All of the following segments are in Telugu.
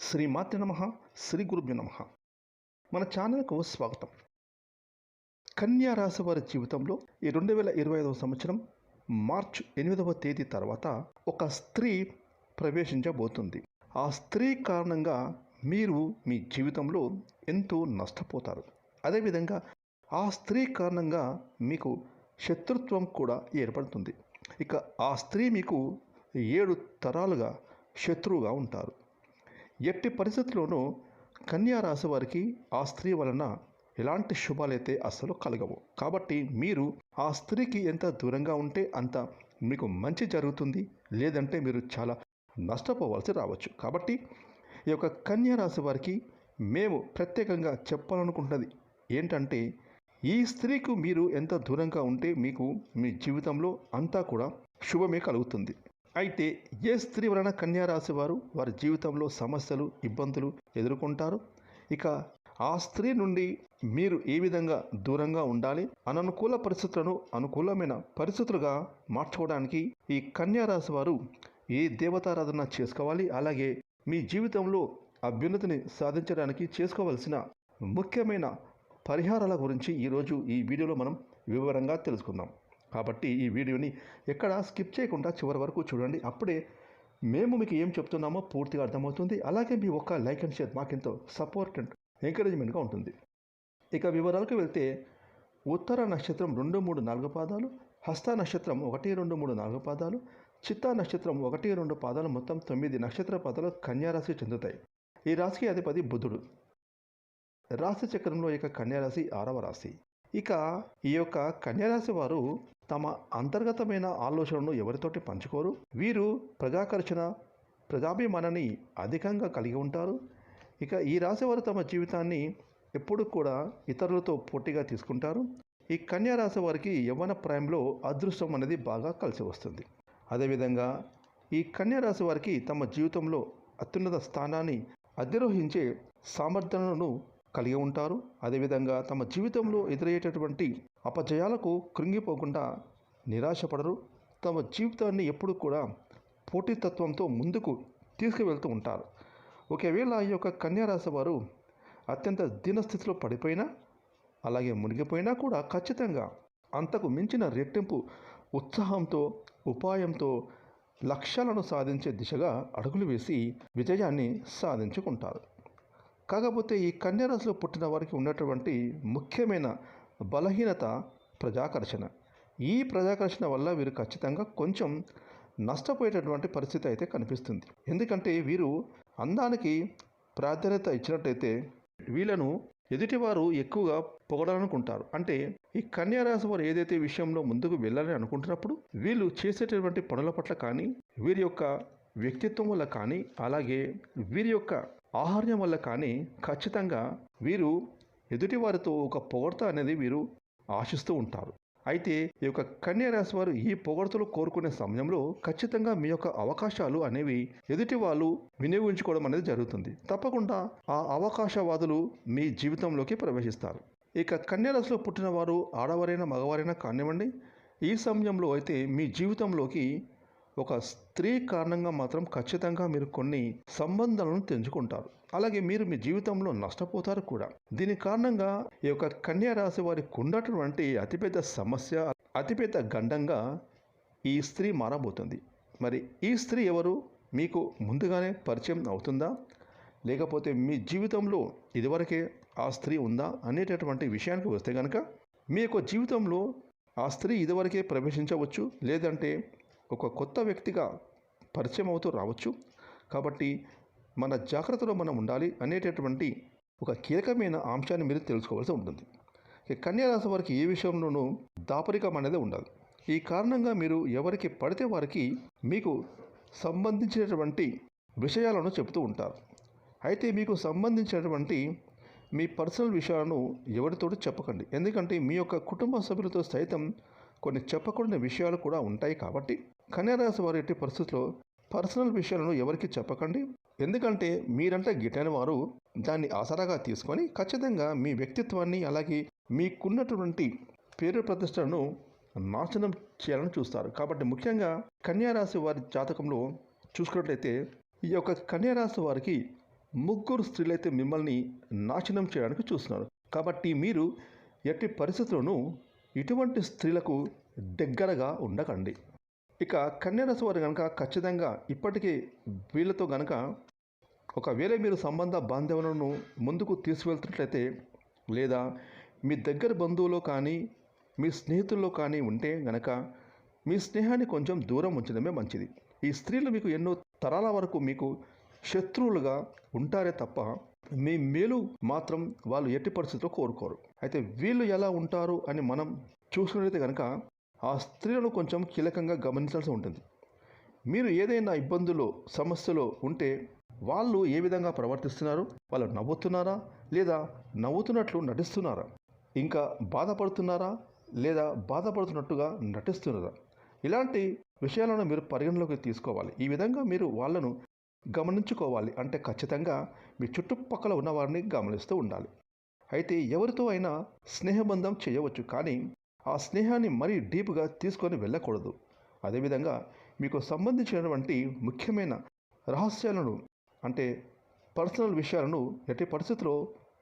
శ్రీ మాతృ నమ శ్రీ గురుభ్యో నమ. మన ఛానల్కు స్వాగతం. కన్యా రాశి వారి జీవితంలో ఈ రెండు వేల ఇరవై ఐదవ సంవత్సరం మార్చ్ ఎనిమిదవ తేదీ తర్వాత ఒక స్త్రీ ప్రవేశించబోతుంది. ఆ స్త్రీ కారణంగా మీరు మీ జీవితంలో ఎంతో నష్టపోతారు. అదేవిధంగా ఆ స్త్రీ కారణంగా మీకు శత్రుత్వం కూడా ఏర్పడుతుంది. ఇక ఆ స్త్రీ మీకు ఏడు తరాలుగా శత్రువుగా ఉంటారు. ఎట్టి పరిస్థితుల్లోనూ కన్యా రాశి వారికి ఆ స్త్రీ వలన ఎలాంటి శుభాలైతే అస్సలు కలగవు. కాబట్టి మీరు ఆ స్త్రీకి ఎంత దూరంగా ఉంటే అంత మీకు మంచి జరుగుతుంది. లేదంటే మీరు చాలా నష్టపోవాల్సి రావచ్చు. కాబట్టి ఈ యొక్క కన్యా రాశి వారికి మేము ప్రత్యేకంగా చెప్పాలనుకుంటున్నది ఏంటంటే ఈ స్త్రీకు మీరు ఎంత దూరంగా ఉంటే మీకు మీ జీవితంలో అంతా కూడా శుభమే కలుగుతుంది. అయితే ఏ స్త్రీ వలన కన్యారాశి వారు వారి జీవితంలో సమస్యలు ఇబ్బందులు ఎదుర్కొంటారు? ఇక ఆ స్త్రీ నుండి మీరు ఏ విధంగా దూరంగా ఉండాలి? అననుకూల పరిస్థితులను అనుకూలమైన పరిస్థితులుగా మార్చుకోవడానికి ఈ కన్యారాశి వారు ఏ దేవతారాధన చేసుకోవాలి? అలాగే మీ జీవితంలో అభ్యున్నతిని సాధించడానికి చేసుకోవలసిన ముఖ్యమైన పరిహారాల గురించి ఈరోజు ఈ వీడియోలో మనం వివరంగా తెలుసుకుందాం. కాబట్టి ఈ వీడియోని ఎక్కడ స్కిప్ చేయకుండా చివరి వరకు చూడండి. అప్పుడే మేము మీకు ఏం చెప్తున్నామో పూర్తిగా అర్థమవుతుంది. అలాగే మీ ఒక్క లైక్ అండ్ షేర్ మాకెంతో సపోర్ట్ అండ్ ఎంకరేజ్మెంట్గా ఉంటుంది. ఇక వివరాలకు వెళ్తే ఉత్తర నక్షత్రం రెండు మూడు నాలుగు పాదాలు హస్త నక్షత్రం ఒకటి రెండు మూడు నాలుగు పాదాలు చిత్తా నక్షత్రం ఒకటి రెండు పాదాలు మొత్తం తొమ్మిది నక్షత్ర పాదాలు కన్యారాశి చెందుతాయి. ఈ రాశికి అధిపతి బుధుడు. రాశి చక్రంలో ఇక కన్యారాశి ఆరవ రాశి. ఇక ఈ యొక్క కన్యారాశి వారు తమ అంతర్గతమైన ఆలోచనను ఎవరితోటి పంచుకోరు? వీరు ప్రజాకర్షణ ప్రజాభిమానాన్ని అధికంగా కలిగి ఉంటారు. ఇక ఈ రాశివారు తమ జీవితాన్ని ఎప్పుడు కూడా ఇతరులతో పోటీగా తీసుకుంటారు. ఈ కన్యా రాశి వారికి యవ్వన ప్రాయంలో అదృష్టం అనేది బాగా కలిసి వస్తుంది. అదేవిధంగా ఈ కన్యా రాశి వారికి తమ జీవితంలో అత్యున్నత స్థానాన్ని అధిరోహించే సామర్థ్యాలను కలిగి ఉంటారు. అదేవిధంగా తమ జీవితంలో ఎదురయ్యేటటువంటి అపజయాలకు కృంగిపోకుండా నిరాశపడరు. తమ జీవితాన్ని ఎప్పుడు కూడా పోటీతత్వంతో ముందుకు తీసుకువెళ్తూ ఉంటారు. ఒకవేళ ఈ యొక్క కన్యారాశి వారు అత్యంత దీనస్థితిలో పడిపోయినా అలాగే మునిగిపోయినా కూడా ఖచ్చితంగా అంతకు మించిన రెట్టింపు ఉత్సాహంతో ఉపాయంతో లక్ష్యాలను సాధించే దిశగా అడుగులు వేసి విజయాన్ని సాధించుకుంటారు. కాకపోతే ఈ కన్యారాశిలో పుట్టిన వారికి ఉన్నటువంటి ముఖ్యమైన బలహీనత ప్రజాకర్షణ. ఈ ప్రజాకర్షణ వల్ల వీరు ఖచ్చితంగా కొంచెం నష్టపోయేటటువంటి పరిస్థితి అయితే కనిపిస్తుంది. ఎందుకంటే వీరు అందానికి ప్రాధాన్యత ఇచ్చినట్టయితే వీళ్ళను ఎదుటివారు ఎక్కువగా పొగడాలనుకుంటారు. అంటే ఈ కన్యారాశి వారు ఏదైతే విషయంలో ముందుకు వెళ్ళాలని అనుకుంటున్నప్పుడు వీళ్ళు చేసేటటువంటి పనుల పట్ల కానీ వీరి యొక్క వ్యక్తిత్వం వల్ల కానీ అలాగే వీరి యొక్క ఆహార్యం వల్ల కానీ ఖచ్చితంగా వీరు ఎదుటివారితో ఒక పొగడత అనేది వీరు ఆశిస్తూ ఉంటారు. అయితే ఈ యొక్క కన్యా రాశి వారు ఈ పొగడతలు కోరుకునే సమయంలో ఖచ్చితంగా మీ యొక్క అవకాశాలు అనేవి ఎదుటి వాళ్ళు వినియోగించుకోవడం అనేది జరుగుతుంది. తప్పకుండా ఆ అవకాశవాదులు మీ జీవితంలోకి ప్రవేశిస్తారు. ఇక కన్యారాశిలో పుట్టిన వారు ఆడవారైనా మగవారైనా కానివ్వండి ఈ సమయంలో అయితే మీ జీవితంలోకి ఒక స్త్రీ కారణంగా మాత్రం ఖచ్చితంగా మీరు కొన్ని సంబంధాలను తెంచుకుంటారు. అలాగే మీరు మీ జీవితంలో నష్టపోతారు కూడా. దీని కారణంగా ఈ యొక్క కన్యా రాశి వారికి ఉన్నటువంటి అతిపెద్ద సమస్య అతిపెద్ద గండంగా ఈ స్త్రీ మారబోతుంది. మరి ఈ స్త్రీ ఎవరు? మీకు ముందుగానే పరిచయం అవుతుందా? లేకపోతే మీ జీవితంలో ఇదివరకే ఆ స్త్రీ ఉందా అనేటటువంటి విషయానికి వస్తే కనుక మీ యొక్క జీవితంలో ఆ స్త్రీ ఇదివరకే ప్రవేశించవచ్చు. లేదంటే ఒక కొత్త వ్యక్తిగా పరిచయం అవుతూ రావచ్చు. కాబట్టి మన జాగ్రత్తలో మనం ఉండాలి అనేటటువంటి ఒక కీలకమైన అంశాన్ని మీరు తెలుసుకోవాల్సి ఉంటుంది. కన్యారాశి వారికి ఏ విషయంలోనూ దాపరికం అనేది ఉండదు. ఈ కారణంగా మీరు ఎవరికి పడితే వారికి మీకు సంబంధించినటువంటి విషయాలను చెబుతూ ఉంటారు. అయితే మీకు సంబంధించినటువంటి మీ పర్సనల్ విషయాలను ఎవరితోటి చెప్పకండి. ఎందుకంటే మీ యొక్క కుటుంబ సభ్యులతో సైతం కొన్ని చెప్పకూడని విషయాలు కూడా ఉంటాయి కాబట్టి కన్యారాశి వారు ఎట్టి పరిస్థితుల్లో పర్సనల్ విషయాలను ఎవరికి చెప్పకండి. ఎందుకంటే మీరంటే గిట్టని వారు దాన్ని ఆసరాగా తీసుకొని ఖచ్చితంగా మీ వ్యక్తిత్వాన్ని అలాగే మీకున్నటువంటి పేరు ప్రతిష్టలను నాశనం చేయాలని చూస్తారు. కాబట్టి ముఖ్యంగా కన్యారాశి వారి జాతకంలో చూసుకున్నట్లయితే ఈ యొక్క కన్యారాశి వారికి ముగ్గురు స్త్రీలైతే మిమ్మల్ని నాశనం చేయడానికి చూస్తున్నారు. కాబట్టి మీరు ఎట్టి పరిస్థితుల్లోనూ ఇటువంటి స్త్రీలకు దగ్గరగా ఉండకండి. ఇక కన్యారాశి వారు కనుక ఖచ్చితంగా ఇప్పటికీ వీళ్ళతో గనక ఒకవేళ మీరు సంబంధ బాంధవులను ముందుకు తీసుకువెళ్తున్నట్లయితే లేదా మీ దగ్గర బంధువులో కానీ మీ స్నేహితుల్లో కానీ ఉంటే గనక మీ స్నేహాన్ని కొంచెం దూరం ఉంచడమే మంచిది. ఈ స్త్రీలు మీకు ఎన్నో తరాల వరకు మీకు శత్రువులుగా ఉంటారే తప్ప మీ మేలు మాత్రం వాళ్ళు ఎట్టి పరిస్థితుల్లో కోరుకోరు. అయితే వీళ్ళు ఎలా ఉంటారు అని మనం చూసుకున్నట్లయితే కనుక ఆ స్త్రీలను కొంచెం కీలకంగా గమనించాల్సి ఉంటుంది. మీరు ఏదైనా ఇబ్బందులు సమస్యలో ఉంటే వాళ్ళు ఏ విధంగా ప్రవర్తిస్తున్నారు? వాళ్ళు నవ్వుతున్నారా? లేదా నవ్వుతున్నట్లు నటిస్తున్నారా? ఇంకా బాధపడుతున్నారా? లేదా బాధపడుతున్నట్టుగా నటిస్తున్నారా? ఇలాంటి విషయాలను మీరు పరిగణలోకి తీసుకోవాలి. ఈ విధంగా మీరు వాళ్ళను గమనించుకోవాలి. అంటే ఖచ్చితంగా మీ చుట్టుపక్కల ఉన్న వారిని గమనిస్తూ ఉండాలి. అయితే ఎవరితో అయినా స్నేహబంధం చేయవచ్చు. కానీ ఆ స్నేహాన్ని మరీ డీప్గా తీసుకొని వెళ్ళకూడదు. అదేవిధంగా మీకు సంబంధించినటువంటి ముఖ్యమైన రహస్యాలను అంటే పర్సనల్ విషయాలను ఎట్టి పరిస్థితిలో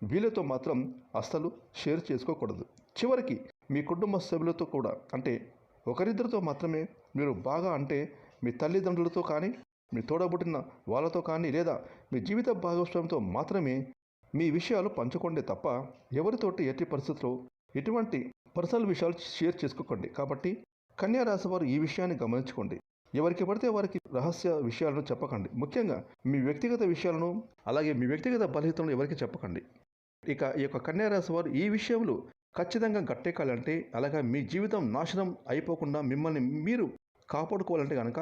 వీళ్ళతో మాత్రం అస్సలు షేర్ చేసుకోకూడదు. చివరికి మీ కుటుంబ సభ్యులతో కూడా అంటే ఒకరిద్దరితో మాత్రమే మీరు బాగా అంటే మీ తల్లిదండ్రులతో కానీ మీ తోడబుట్టిన వాళ్ళతో కానీ లేదా మీ జీవిత భాగస్వామితో మాత్రమే మీ విషయాలు పంచుకోండి తప్ప ఎవరితోటి ఎట్టి పరిస్థితుల్లో ఎటువంటి పర్సనల్ విషయాలు షేర్ చేసుకోకండి. కాబట్టి కన్యా రాశి వారు ఈ విషయాన్ని గమనించుకోండి. ఎవరికి పడితే వారికి రహస్య విషయాలను చెప్పకండి. ముఖ్యంగా మీ వ్యక్తిగత విషయాలను అలాగే మీ వ్యక్తిగత బలహీతలను ఎవరికి చెప్పకండి. ఇక ఈ యొక్క కన్యా రాశి వారు ఈ విషయంలో ఖచ్చితంగా గట్టెక్కాలంటే అలాగే మీ జీవితం నాశనం అయిపోకుండా మిమ్మల్ని మీరు కాపాడుకోవాలంటే కనుక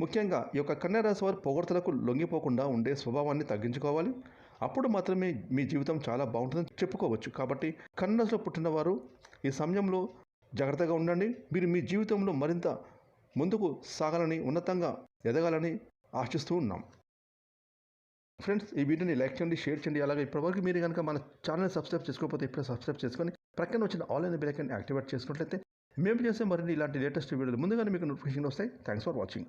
ముఖ్యంగా ఈ యొక్క కన్యా రాశి వారు పొగడ్తలకు లొంగిపోకుండా ఉండే స్వభావాన్ని తగ్గించుకోవాలి. అప్పుడు మాత్రమే మీ జీవితం చాలా బాగుంటుందని చెప్పుకోవచ్చు. కాబట్టి కన్నడలో పుట్టిన వారు ఈ సమయంలో జాగ్రత్తగా ఉండండి. మీరు మీ జీవితంలో మరింత ముందుకు సాగాలని ఉన్నతంగా ఎదగాలని ఆశిస్తూ ఉన్నాం. ఫ్రెండ్స్ ఈ వీడియోని లైక్ చేయండి షేర్ చేయండి. అలాగే ఇప్పటివరకు మీరు కనుక మన ఛానల్ సబ్స్క్రైబ్ చేసుకోకపోతే ఇప్పుడే సబ్స్క్రైబ్ చేసుకొని ప్రక్కన వచ్చిన ఆన్లైన్ బెల్ యాక్టివేట్ చేసుకున్నట్లయితే మేము చేసే మరిన్ని ఇలాంటి లేటెస్ట్ వీడియోలు ముందుగానే మీకు నోటిఫికేషన్ వస్తాయి. Thanks for watching.